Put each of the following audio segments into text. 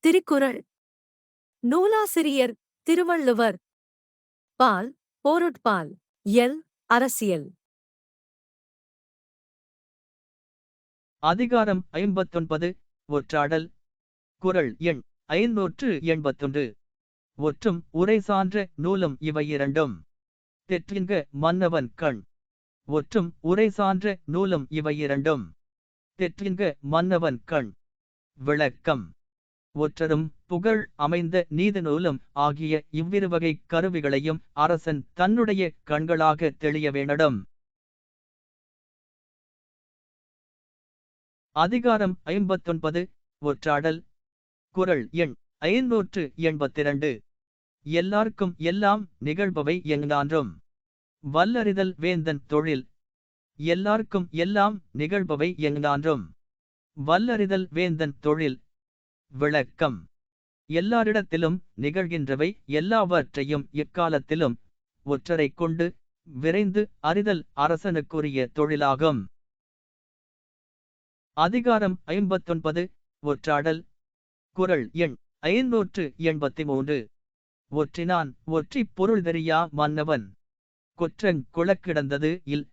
திருக்குறள். நூலாசிரியர் திருவள்ளுவர். பால் போருட்பால் எல் அரசியல். அதிகாரம் ஐம்பத்தொன்பது ஒற்றாடல். குறள் எண் ஐநூற்று எண்பத்தொன்று. ஒற்றும் உரை சான்ற நூலும் இவை இரண்டும். தெற்றின்க மன்னவன் கண். ஒற்றும் உரை சான்ற நூலும் இவை இரண்டும். தெற்றின்க மன்னவன் கண். விளக்கம். ஒற்றரும் புகழ் அமைந்த நீதி நூலும் ஆகிய இவ்விரு வகை கருவிகளையும் அரசன் தன்னுடைய கண்களாக தெளிய வேணடும் அதிகாரம் ஐம்பத்தொன்பது ஒற்றாடல். குறள் எண் ஐநூற்று எண்பத்திரண்டு. எல்லார்க்கும் எல்லாம் நிகழ்பவை எங்கான்றும் வல்லறிதல் வேந்தன் தொழில். எல்லார்க்கும் எல்லாம் நிகழ்பவை எங்கான்றும் வல்லறிதல் வேந்தன் தொழில். விளக்கம். எல்லாரிடத்திலும் நிகழ்கின்றவை எல்லாவற்றையும் எக்காலத்திலும் ஒற்றரைக் கொண்டு விரைந்து அறிதல் அரசனுக்குரிய தொழிலாகும். அதிகாரம் ஐம்பத்தொன்பது ஒற்றாடல். குறள் எண் ஐநூற்று எண்பத்தி மூன்று ஒற்றினான் ஒற்றி பொருள் தெரியா மன்னவன். கொற்றங் குளக்கிடந்தது இல்.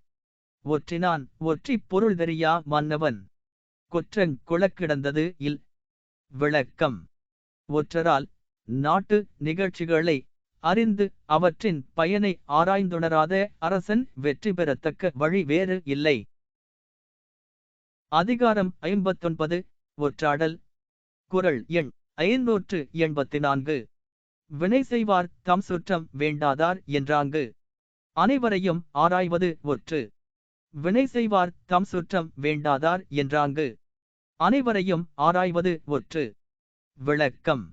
ஒற்றினான் ஒற்றி பொருள் தெரியா மன்னவன். கொற்றங் குளக்கிடந்தது இல். விளக்கம். ஒற்றரால் நாட்டு நிகழ்ச்சிகளை அறிந்து அவற்றின் பயனை ஆராய்ந்துணராத அரசன் வெற்றி பெறத்தக்க வழி வேறு இல்லை. அதிகாரம் ஐம்பத்தொன்பது. ஒற்றாடல். குறள் எண் ஐநூற்று எண்பத்தி நான்கு வினை செய்வார் தம் சுற்றம் வேண்டாதார் என்றாங்கு. அனைவரையும் ஆராய்வது ஒற்று. வினை செய்வார் தம் சுற்றம் வேண்டாதார் என்றாங்கு. அனைவரையும் ஆராய்வது ஒற்று. விளக்கம்.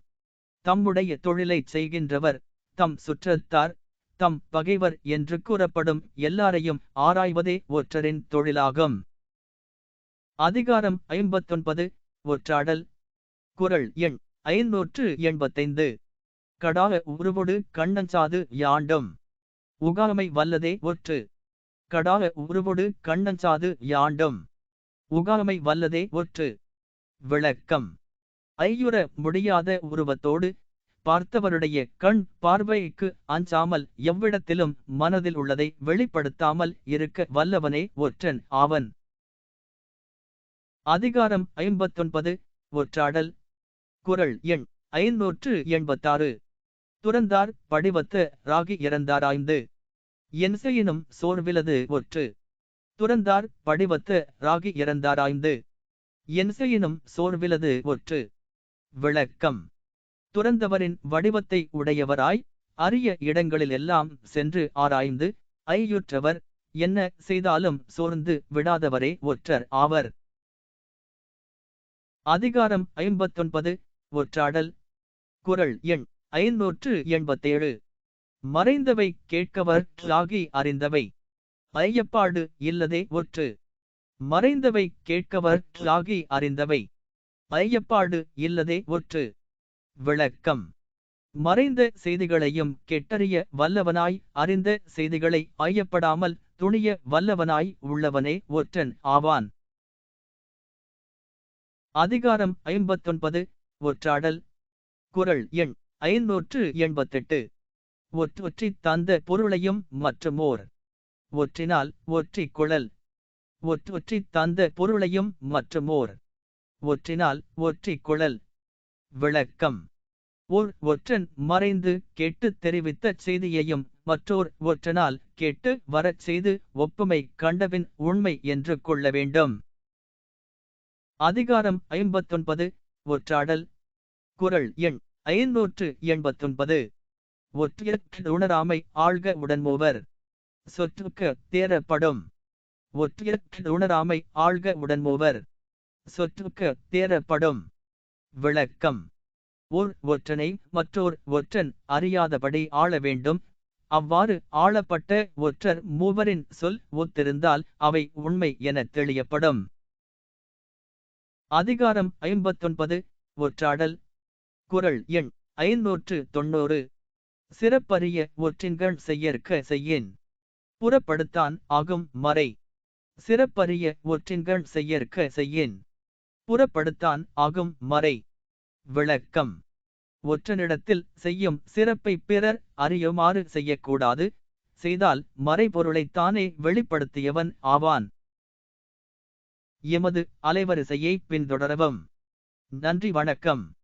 தம்முடைய தொழிலைச் செய்கின்றவர் தம் சுற்றத்தார் தம் பகைவர் என்று கூறப்படும் எல்லாரையும் ஆராய்வதே ஒற்றரின் தொழிலாகும். அதிகாரம் ஐம்பத்தொன்பது ஒற்றாடல். குறள் எண் ஐநூற்று எண்பத்தைந்து. கடாக உருவொடு கண்ணஞ்சாது யாண்டும். உகாமை வல்லதே ஒற்று. கடாக உருவொடு கண்ணஞ்சாது யாண்டும். உகாமை வல்லதே ஒற்று. விளக்கம். ஐயுற முடியாத உருவத்தோடு பார்த்தவருடைய கண் பார்வைக்கு அஞ்சாமல் எவ்விடத்திலும் மனதில் உள்ளதை வெளிப்படுத்தாமல் இருக்க வல்லவனே ஒற்றன் ஆவன். அதிகாரம் ஐம்பத்தொன்பது ஒற்றாடல். குறள் எண் ஐநூற்று எண்பத்தாறு. துறந்தார் படிவத்த ராகி இறந்தாராய்ந்து. என் செய்யினும் சோர்விலது ஒற்று. துறந்தார் படிவத்து ராகி இறந்தாராய்ந்து. என்செயினும் சோர்விலது ஒற்று. விளக்கம். துறந்தவரின் வடிவத்தை உடையவராய் அரிய இடங்களிலெல்லாம் சென்று ஆராய்ந்து ஐயுற்றவர். என்ன செய்தாலும் சோர்ந்து விடாதவரே ஒற்றர் ஆவர். அதிகாரம் ஐம்பத்தொன்பது. ஒற்றாடல். குறள் எண் ஐநூற்று எண்பத்தேழு. மறைந்தவை கேட்கவர் ராகி அறிந்தவை. ஐயப்பாடு இல்லதே ஒற்று. மறைந்தவை கேட்கவர் ஆகி அறிந்தவை. ஐயப்பாடு இல்லதே ஒற்று. விளக்கம். மறைந்த செய்திகளையும் கெட்டறிய வல்லவனாய் அறிந்த செய்திகளை ஐயப்படாமல் துணிய வல்லவனாய் உள்ளவனே ஒற்றன் ஆவான். அதிகாரம் ஐம்பத்தொன்பது. ஒற்றாடல். குறள் எண் ஐநூற்று எண்பத்தெட்டு. ஒற்றொற்றி தந்த பொருளையும் மற்றுமோர். ஒற்றினால் ஒற்றி குழல் ஒற்றொற்றி தந்த பொருளையும் மற்றுமோர் ஒற்றினால் ஒற்றி குழல் விளக்கம். ஓர் ஒற்றன் மறைந்து கேட்டு தெரிவித்த செய்தியையும் மற்றோர் ஒற்றனால் கேட்டு வரச் செய்து ஒப்புமை கண்டவின் உண்மை என்று கொள்ள வேண்டும். அதிகாரம் ஐம்பத்தொன்பது ஒற்றாடல் குறள் எண் ஐநூற்று எண்பத்தொன்பது. ஒற்றியற்க உணராமை ஆழ்க உடன்மூவர் சொற்றுக்க தேரப்படும் ஒற்றியற்க உணராமை ஆழ்க உடன்மூவர். சொற்றுக்க தேரப்படும் விளக்கம். ஓர் ஒற்றனை மற்றோர் ஒற்றன் அறியாதபடி ஆள வேண்டும். அவ்வாறு ஆளப்பட்ட ஒற்றர் மூவரின் சொல் ஒத்திருந்தால் அவை உண்மை என தெளியப்படும். அதிகாரம் ஐம்பத்தொன்பது ஒற்றாடல். குறள் எண் ஐநூற்று தொன்னூறு சிறப்பறிய ஒற்றின்கள் செய்யற்க செய்யேன். புறப்படுத்தான் ஆகும் மறை. சிறப்பரிய ஒற்றின்கள் செய்யற்க செய்யேன். புறப்படுத்தான் ஆகும் மறை. விளக்கம். ஒற்றனிடத்தில் செய்யும் சிறப்பை பிறர் அறியுமாறு செய்யக்கூடாது. செய்தால் மறைபொருளைத்தானே வெளிப்படுத்தியவன் ஆவான். எமது அலைவரிசையை பின்தொடரவும். நன்றி வணக்கம்.